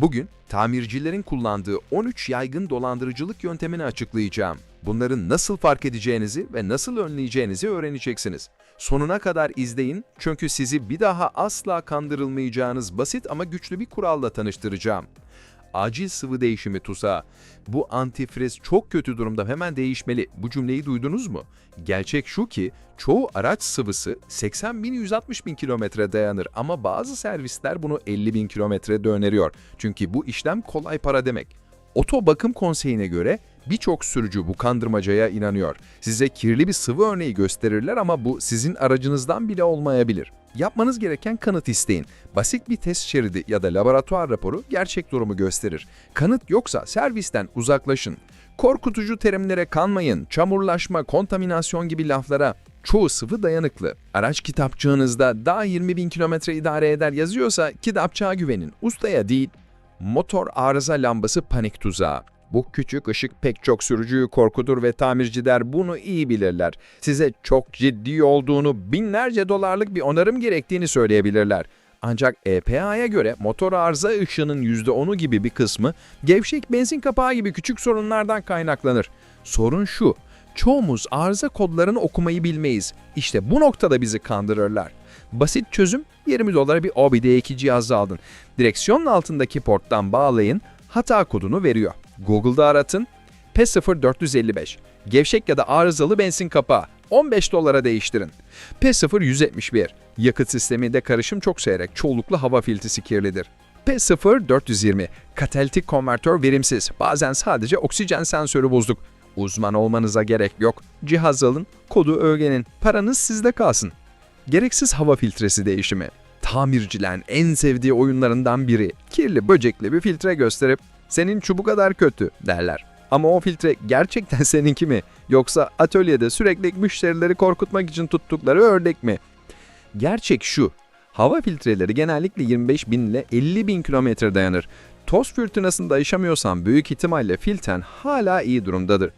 Bugün tamircilerin kullandığı 13 yaygın dolandırıcılık yöntemini açıklayacağım. Bunların nasıl fark edeceğinizi ve nasıl önleyeceğinizi öğreneceksiniz. Sonuna kadar izleyin çünkü sizi bir daha asla kandırılmayacağınız basit ama güçlü bir kuralla tanıştıracağım. Acil sıvı değişimi tuzağı. Bu antifriz çok kötü durumda hemen değişmeli. Bu cümleyi duydunuz mu? Gerçek şu ki çoğu araç sıvısı 80 bin 160 bin kilometre dayanır ama bazı servisler bunu 50 bin kilometrede öneriyor. Çünkü bu işlem kolay para demek. Oto Bakım Konseyi'ne göre birçok sürücü bu kandırmacaya inanıyor. Size kirli bir sıvı örneği gösterirler ama bu sizin aracınızdan bile olmayabilir. Yapmanız gereken kanıt isteyin. Basit bir test şeridi ya da laboratuvar raporu gerçek durumu gösterir. Kanıt yoksa servisten uzaklaşın. Korkutucu terimlere kanmayın. Çamurlaşma, kontaminasyon gibi laflara. Çoğu sıvı dayanıklı. Araç kitapçığınızda daha 20 bin kilometre idare eder yazıyorsa kitapçığa güvenin. Ustaya değil. Motor arıza lambası panik tuzağı. Bu küçük ışık pek çok sürücüyü korkutur ve tamirciler bunu iyi bilirler. Size çok ciddi olduğunu, binlerce dolarlık bir onarım gerektiğini söyleyebilirler. Ancak EPA'ya göre motor arıza ışığının %10'u gibi bir kısmı gevşek benzin kapağı gibi küçük sorunlardan kaynaklanır. Sorun şu, çoğumuz arıza kodlarını okumayı bilmeyiz. İşte bu noktada bizi kandırırlar. Basit çözüm 20 dolara bir OBD2 cihazı aldın. Direksiyonun altındaki porttan bağlayın, hata kodunu veriyor. Google'da aratın, P0455, gevşek ya da arızalı benzin kapağı, 15 dolara değiştirin. P0171, yakıt sisteminde karışım çok seyrek, çoğunlukla hava filtresi kirlidir. P0420, katalitik konvertör verimsiz, bazen sadece oksijen sensörü bozduk. Uzman olmanıza gerek yok. Cihaz alın, kodu öğrenin, paranız sizde kalsın. Gereksiz hava filtresi değişimi. Tamircilerin en sevdiği oyunlarından biri. Kirli böcekli bir filtre gösterip senin çubu kadar kötü derler. Ama o filtre gerçekten seninki mi? Yoksa atölyede sürekli müşterileri korkutmak için tuttukları ördek mi? Gerçek şu. Hava filtreleri genellikle 25 bin ile 50 bin kilometre dayanır. Toz fırtınasında yaşamıyorsan büyük ihtimalle filtren hala iyi durumdadır.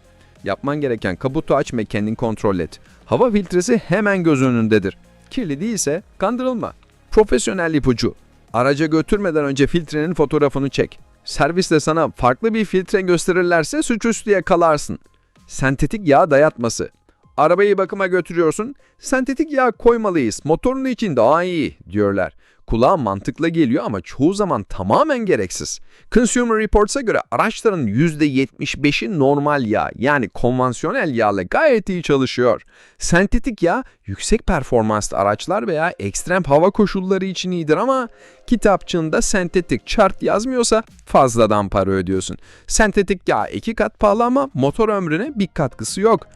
Yapman gereken kabutu aç ve kendin kontrol et. Hava filtresi hemen göz önündedir. Kirli değilse kandırılma. Profesyonel ipucu. Araca götürmeden önce filtrenin fotoğrafını çek. Serviste sana farklı bir filtre gösterirlerse suçüstü yakalarsın. Sentetik yağ dayatması. Arabayı bakıma götürüyorsun, sentetik yağ koymalıyız, motorun için daha iyi diyorlar. Kulağa mantıklı geliyor ama çoğu zaman tamamen gereksiz. Consumer Reports'a göre araçların %75'i normal yağ yani konvansiyonel yağla gayet iyi çalışıyor. Sentetik yağ yüksek performanslı araçlar veya ekstrem hava koşulları için iyidir ama kitapçığında sentetik chart yazmıyorsa fazladan para ödüyorsun. Sentetik yağ iki kat pahalı ama motor ömrüne bir katkısı yok.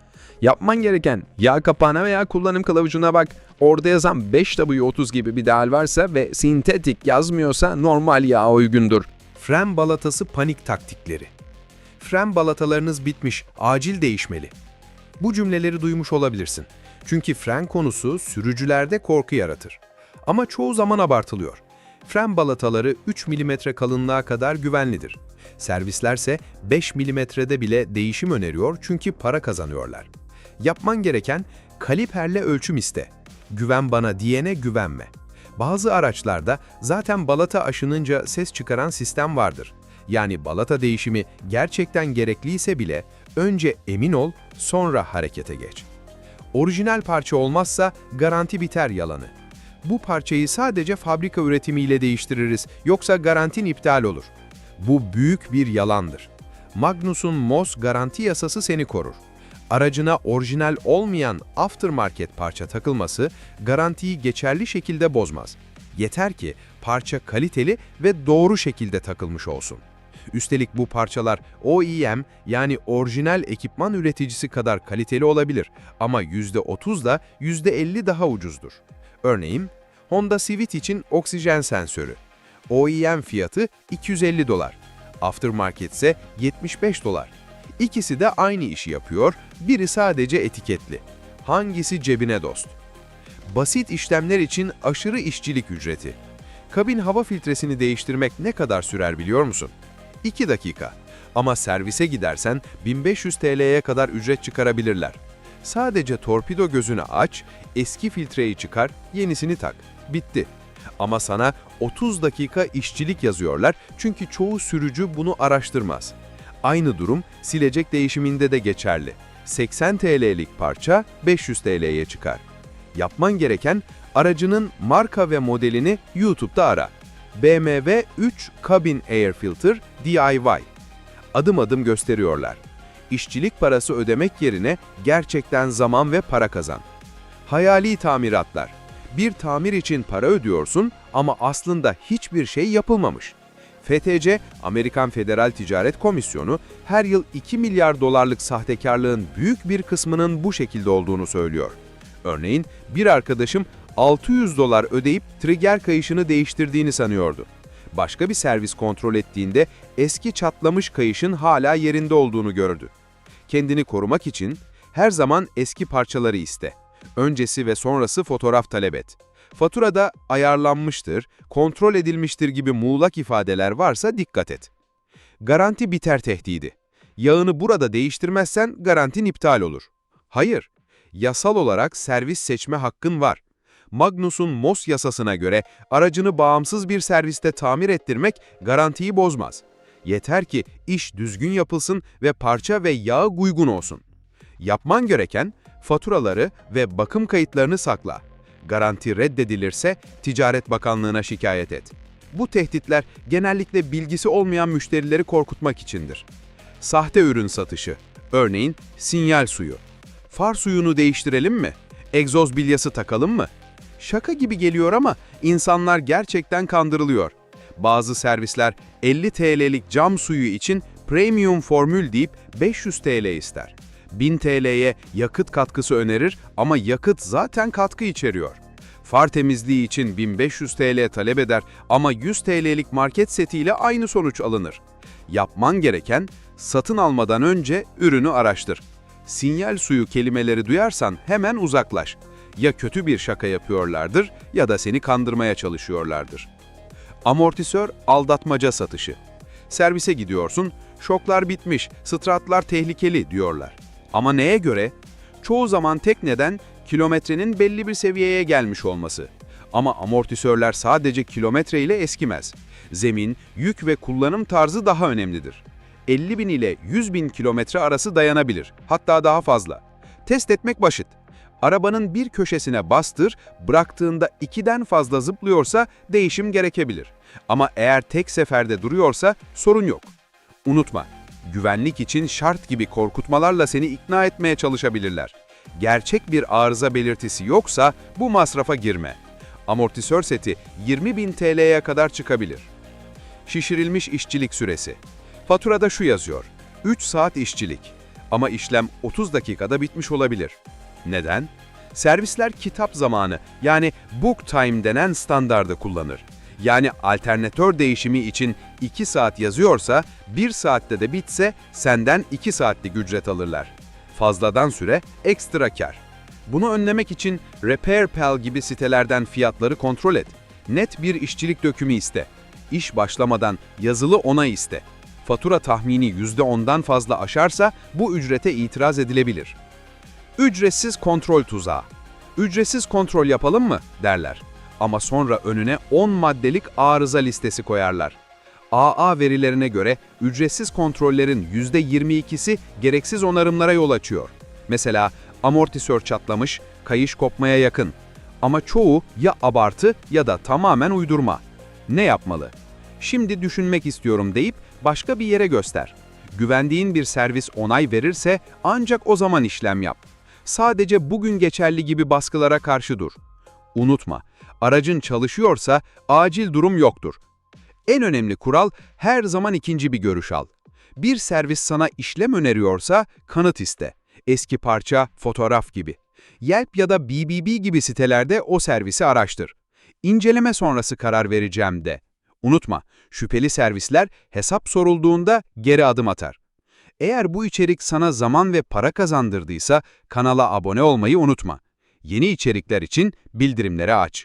Yapman gereken yağ kapağına veya kullanım kılavuzuna bak. Orada yazan 5W30 gibi bir değer varsa ve sintetik yazmıyorsa normal yağ uygundur. Fren balatası panik taktikleri. Fren balatalarınız bitmiş, acil değişmeli. Bu cümleleri duymuş olabilirsin. Çünkü fren konusu sürücülerde korku yaratır. Ama çoğu zaman abartılıyor. Fren balataları 3 mm kalınlığa kadar güvenlidir. Servislerse 5 mm'de bile değişim öneriyor çünkü para kazanıyorlar. Yapman gereken kaliperle ölçüm iste. Güven bana diyene güvenme. Bazı araçlarda zaten balata aşınınca ses çıkaran sistem vardır. Yani balata değişimi gerçekten gerekliyse bile önce emin ol, sonra harekete geç. Orijinal parça olmazsa garanti biter yalanı. Bu parçayı sadece fabrika üretimiyle değiştiririz yoksa garantin iptal olur. Bu büyük bir yalandır. Magnus'un Moss garanti yasası seni korur. Aracına orijinal olmayan aftermarket parça takılması garantiyi geçerli şekilde bozmaz. Yeter ki parça kaliteli ve doğru şekilde takılmış olsun. Üstelik bu parçalar OEM yani orijinal ekipman üreticisi kadar kaliteli olabilir ama %30 da %50 daha ucuzdur. Örneğin Honda Civic için oksijen sensörü. OEM fiyatı 250 dolar. Aftermarket ise 75 dolar. İkisi de aynı işi yapıyor, biri sadece etiketli. Hangisi cebine dost? Basit işlemler için aşırı işçilik ücreti. Kabin hava filtresini değiştirmek ne kadar sürer biliyor musun? 2 dakika. Ama servise gidersen 1500 TL'ye kadar ücret çıkarabilirler. Sadece torpido gözünü aç, eski filtreyi çıkar, yenisini tak. Bitti. Ama sana 30 dakika işçilik yazıyorlar çünkü çoğu sürücü bunu araştırmaz. Aynı durum silecek değişiminde de geçerli. 80 TL'lik parça 500 TL'ye çıkar. Yapman gereken aracının marka ve modelini YouTube'da ara. BMW 3 Cabin Air Filter DIY. Adım adım gösteriyorlar. İşçilik parası ödemek yerine gerçekten zaman ve para kazan. Hayali tamiratlar. Bir tamir için para ödüyorsun ama aslında hiçbir şey yapılmamış. FTC, Amerikan Federal Ticaret Komisyonu, her yıl 2 milyar dolarlık sahtekarlığın büyük bir kısmının bu şekilde olduğunu söylüyor. Örneğin bir arkadaşım 600 dolar ödeyip trigger kayışını değiştirdiğini sanıyordu. Başka bir servis kontrol ettiğinde eski çatlamış kayışın hala yerinde olduğunu gördü. Kendini korumak için her zaman eski parçaları iste. Öncesi ve sonrası fotoğraf talep et. Faturada ayarlanmıştır, kontrol edilmiştir gibi muğlak ifadeler varsa dikkat et. Garanti biter tehdidi. Yağını burada değiştirmezsen garantin iptal olur. Hayır, yasal olarak servis seçme hakkın var. Magnus'un MOS yasasına göre aracını bağımsız bir serviste tamir ettirmek garantiyi bozmaz. Yeter ki iş düzgün yapılsın ve parça ve yağ uygun olsun. Yapman gereken faturaları ve bakım kayıtlarını sakla. Garanti reddedilirse Ticaret Bakanlığı'na şikayet et. Bu tehditler genellikle bilgisi olmayan müşterileri korkutmak içindir. Sahte ürün satışı, örneğin sinyal suyu. Far suyunu değiştirelim mi? Egzoz bilyası takalım mı? Şaka gibi geliyor ama insanlar gerçekten kandırılıyor. Bazı servisler 50 TL'lik cam suyu için premium formül deyip 500 TL ister. 1000 TL'ye yakıt katkısı önerir ama yakıt zaten katkı içeriyor. Far temizliği için 1500 TL talep eder ama 100 TL'lik market setiyle aynı sonuç alınır. Yapman gereken satın almadan önce ürünü araştır. Sinyal suyu kelimeleri duyarsan hemen uzaklaş. Ya kötü bir şaka yapıyorlardır ya da seni kandırmaya çalışıyorlardır. Amortisör aldatmaca satışı. Servise gidiyorsun, şoklar bitmiş, stratlar tehlikeli diyorlar. Ama neye göre? Çoğu zaman tek neden kilometrenin belli bir seviyeye gelmiş olması. Ama amortisörler sadece kilometre ile eskimez. Zemin, yük ve kullanım tarzı daha önemlidir. 50 bin ile 100 bin kilometre arası dayanabilir, hatta daha fazla. Test etmek basit. Arabanın bir köşesine bastır, bıraktığında ikiden fazla zıplıyorsa değişim gerekebilir. Ama eğer tek seferde duruyorsa sorun yok. Unutma, güvenlik için şart gibi korkutmalarla seni ikna etmeye çalışabilirler. Gerçek bir arıza belirtisi yoksa bu masrafa girme. Amortisör seti 20.000 TL'ye kadar çıkabilir. Şişirilmiş işçilik süresi. Faturada şu yazıyor. 3 saat işçilik. Ama işlem 30 dakikada bitmiş olabilir. Neden? Servisler kitap zamanı yani book time denen standardı kullanır. Yani alternatör değişimi için 2 saat yazıyorsa 1 saatte de bitse senden 2 saatlik ücret alırlar. Fazladan süre ekstra kar. Bunu önlemek için RepairPal gibi sitelerden fiyatları kontrol et. Net bir işçilik dökümü iste. İş başlamadan yazılı onay iste. Fatura tahmini %10'dan fazla aşarsa bu ücrete itiraz edilebilir. Ücretsiz kontrol tuzağı. Ücretsiz kontrol yapalım mı derler. Ama sonra önüne 10 maddelik arıza listesi koyarlar. AA verilerine göre ücretsiz kontrollerin %22'si gereksiz onarımlara yol açıyor. Mesela amortisör çatlamış, kayış kopmaya yakın. Ama çoğu ya abartı ya da tamamen uydurma. Ne yapmalı? Şimdi düşünmek istiyorum deyip başka bir yere göster. Güvendiğin bir servis onay verirse ancak o zaman işlem yap. Sadece bugün geçerli gibi baskılara karşı dur. Unutma, aracın çalışıyorsa acil durum yoktur. En önemli kural her zaman ikinci bir görüş al. Bir servis sana işlem öneriyorsa kanıt iste. Eski parça, fotoğraf gibi. Yelp ya da BBB gibi sitelerde o servisi araştır. İnceleme sonrası karar vereceğim de. Unutma, şüpheli servisler hesap sorulduğunda geri adım atar. Eğer bu içerik sana zaman ve para kazandırdıysa kanala abone olmayı unutma. Yeni içerikler için bildirimleri aç.